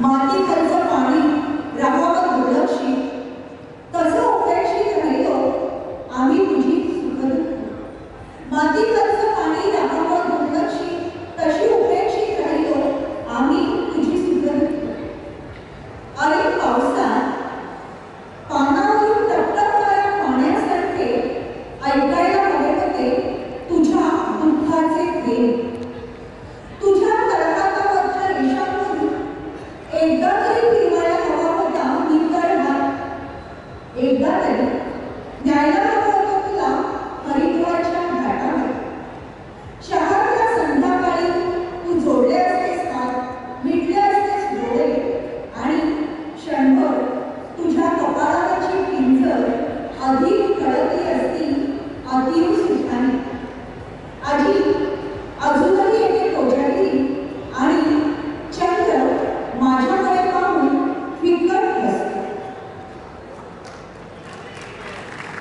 माती खर्च पाणी राहावं दुर्लक्षी तसं उपयोगी राहिलो आम्ही तुझी माती खर्च एकदा तरी फिरवायला हवा होता मी तर एकदा तरी द्यायला